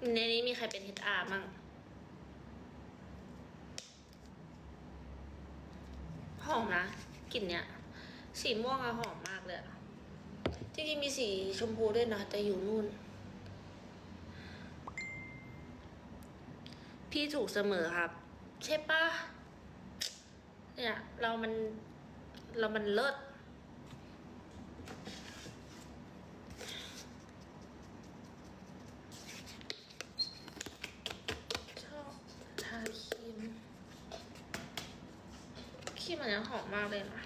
ในนี้มีใครเป็น HR มั่งหอมนะกลิ่นเนี้ย สีม่วงอะหอมมากเลยจริงๆมีสีชมพูด้วยนะแต่อยู่นู่น พี่ถูกเสมอครับ ใช่ปะเนี่ย เรามัน เรามันเลิศ ชอบทาครีมครี มอันนี้หอมมากเลยนะ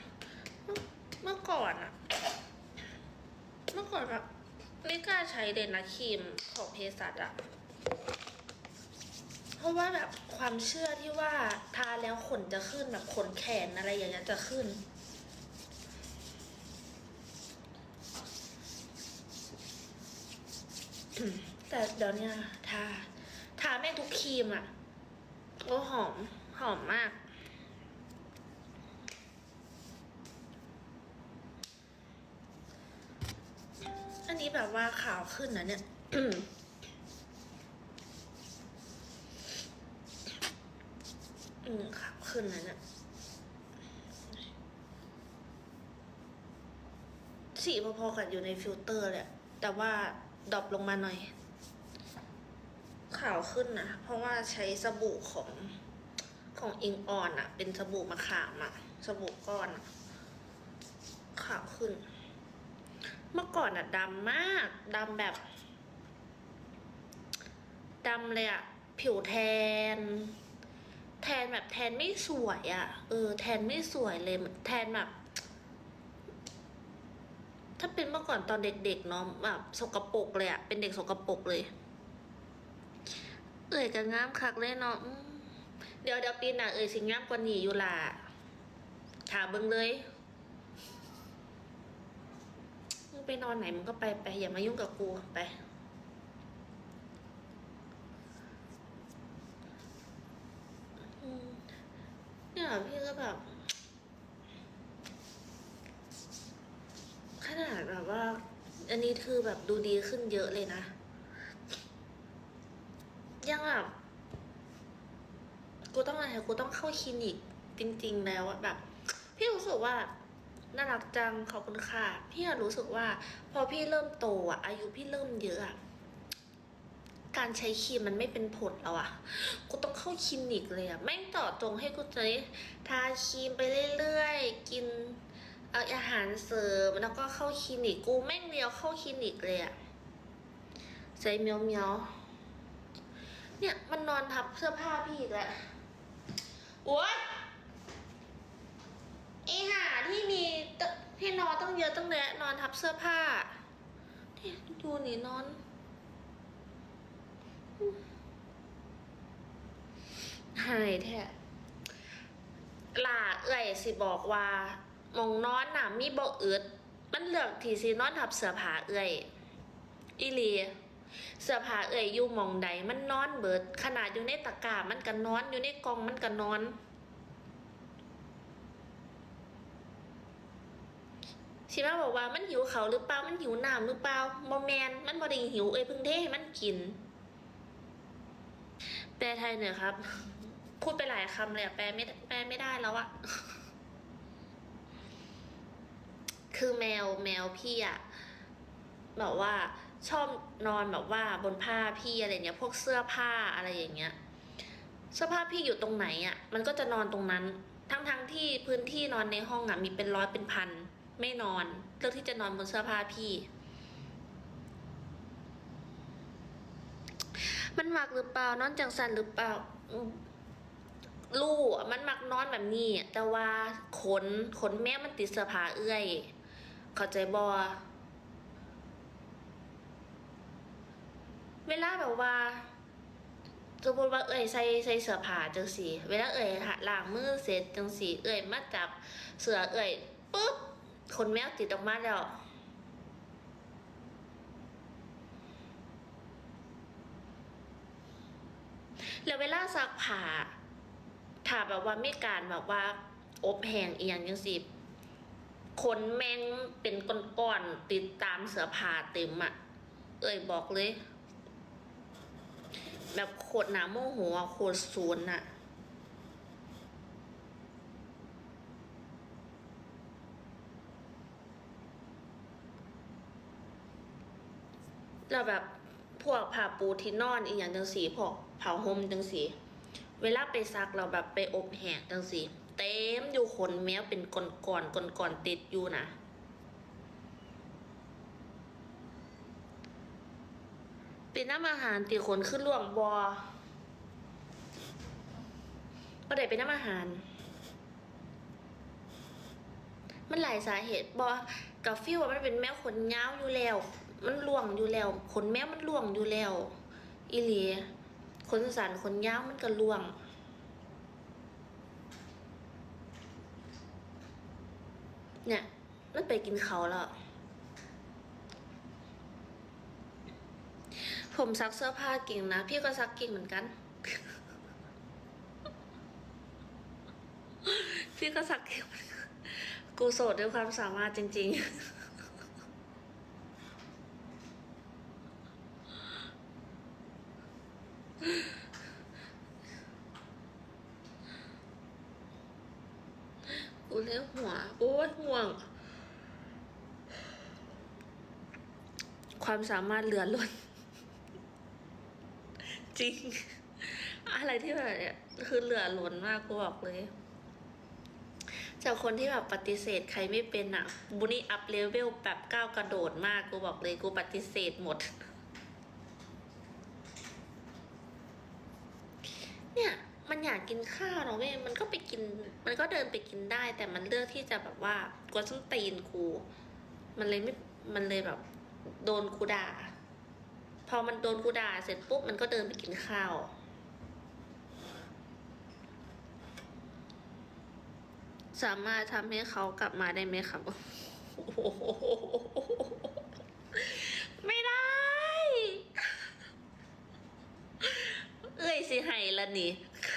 เมื่อก่อนอะเมื่อก่อนแบบไม่กล้าใช้เลยนะครีมของเพสัตอะเพราะว่าแบบความเชื่อที่ว่าทาแล้วขนจะขึ้นแบบขนแขนอะไรอย่างเงี้ยจะขึ้น แต่เดี๋ยวนี้ทา ทาแม่งทุกครีมอะโอ้หอม หอมมาก อันนี้แบบว่าขาวขึ้นนะเนี่ยอืมขาวขึ้นนะเนี่ยสีพอๆกันอยู่ในฟิลเตอร์เลยอะแต่ว่าดรอปลงมาหน่อย ขาวขึ้นนะ เพราะว่าใช้สบู่ของของอิงออนอะเป็นสบู่มะขามอะสบู่ก้อนอะขาวขึ้น เมื่อก่อนอะดำมากดำแบบดำเลยอะผิวแทน แทนแบบแทนไม่สวยอะเออ แทนไม่สวยเลยแทนแบบ ถ้าเป็นเมื่อก่อนตอนเด็กๆเนาะแบบสกปรกเลยอะเป็นเด็กสกปรกเลยเอ่ยกับงามคักเลยเนาะเดี๋ยวเดี๋ยวปีหน้าเอ่ยสิงามกว่านี้อยู่ล่ะถามเบิ่งเลยมึง ไปนอนไหนมึงก็ไปไปอย่ามายุ่งกับกูไป เนี่ยพี่ก็แบบ ขนาดแบบว่า อันนี้คือแบบดูดีขึ้นเยอะเลยนะ ยังแบบกูต้องอะไรกูต้องเข้าคลินิกจริง ๆ แล้วอะแบบ พี่รู้สึกว่า น่ารักจังขอบคุณค่ะ พี่รู้สึกว่า พอพี่เริ่มโตอะ อายุพี่เริ่มเยอะอะการใช้ครีมมันไม่เป็นผลแล้วอะกูต้องเข้าคลินิกเลยอะแม่งต่อตรงให้กูจะได้ทาครีมไปเรื่อยๆ กินอาอาหารเสริมแล้วก็เข้าคลินิก กูแม่งเดียวเข้าคลินิกเลยอะใส่เมียวเมียวเนี่ยมันนอนทับเสื้อผ้าพี่อีกแล้วโอ๊ยไอ้ห่า ที่มีที่นอนต้องเยอะตั้งแยะนอนทับเสื้อผ้าที่ดูนี่นอนหายแท้หลาเอ่ยสิบอกว่ามองนอนน่ะมีบ่อึดมันเลือกที่สินอนทับเสื้อผ้าเอ่ยอีลีเสื้อผ้าเอ่ยอยู่มองใดมันนอนเบิด ขนาดอยู่ในตะกร้ามันก็นอนอยู่ในกองมันก็นอน มาบอกว่ามันหิวเขาหรือเปล่ามันหิวน้ำหรือเปล่าบ่แมนมันบ่ได้หิวเอ้ยพิ่งเทให้มันกิน แปลไทยหน่อยครับ พูดไปหลายคำเลยอะแปลไม่แปลไม่ได้แล้วอะคือแมวแมวพี่อะแบบว่าชอบนอนแบบว่าบนผ้าพี่อะไรเนี้ย พวกเสื้อผ้าอะไรอย่างเงี้ย เสื้อผ้าพี่อยู่ตรงไหนอะ่ะมันก็จะนอนตรงนั้น ทั้งทั้งๆที่พื้นที่นอนในห้องอะ่ะมีเป็นร้อยเป็นพัน ไม่นอน เลือกที่จะนอนบนเสื้อผ้าพี่ มันหมักหรือเปล่านอนจังสันหรือเปล่าลูกมันมักนอนแบบนี้อะแต่ว่าขนขนแม่มันติดเสื้อผ้าเอื้อย เข้าใจบอเวลาแบบว่าสมมติว่าเอ่ยใส่ใส่เสื้อผ้าจังสีเวลาเอ่ยหาล้างมือเสร็จจังสีเอ่ยมาจับเสื้อเอ่ยปุ๊บ ขนแมวติดออกมาแล้วแล้วเวลาซักผ้าถ้าแบบว่าไม่การแบบว่า อบแห้งอียงจังสิขนแมงเป็นก้อนๆติดตามเสื้อผ้าเต็มอะ่ะ เอ่ยบอกเลย แบบโคตรหนาโมโหโคตรศูนอะ แล้วแบบพวกผ้าปูที่นอนอีกอย่างจังสีพวกผ้าห่มจังสีเวลาไปซักเราแบบไปอบแห้งจังสีเต็มอยู่ขนแมวเป็นก้อนก้อนก้อนก้อนติดอยู่นะเป็นน้ำอาหารตีขนขึ้นล่วงบอก็ได้เป็นน้ำอาหาร มันหลายสาเหตุบอกัฟิวว่ามันเป็นแมวขนยาวอยู่แล้ว มันล่วงอยู่แล้วขนแมวมันล่วงอยู่แล้ว อีหลีขนสันขนยาวมันก็ล่วง เนี่ยมันไปกินเขาแล้ว ผมซักเสื้อผ้าเก่งนะ พี่ก็ซักเก่งเหมือนกัน พี่ก็ซักเก่งกูโสดด้วยความสามารถจริง ๆ กูเลี้ยหัวโอ้ยห่วง ความสามารถเหลือล้น จริง อะไรที่แบบเนี่ยคือเหลือล้นมากกูบอกเลย จากคนที่แบบปฏิเสธใครไม่เป็นอะบุนี่อัพเลเวลแบบก้าวกระโดดมากกูบอกเลยกูปฏิเสธหมด เนี่ย มันอยากกินข้าวเนาะเว้ยมันก็ไปกิน มันก็เดินไปกินได้ แต่มันเลือกที่จะแบบว่ากวนส้นตีนกูมันเลยไม่มันเลยแบบ โดนกูด่าพอมันโดนกูด่าเสร็จปุ๊บมันก็เดินไปกินข้าวสามารถทำให้เขากลับมาได้ไหมครับ ไม่ได้ เอ้ยสิให้ละนี่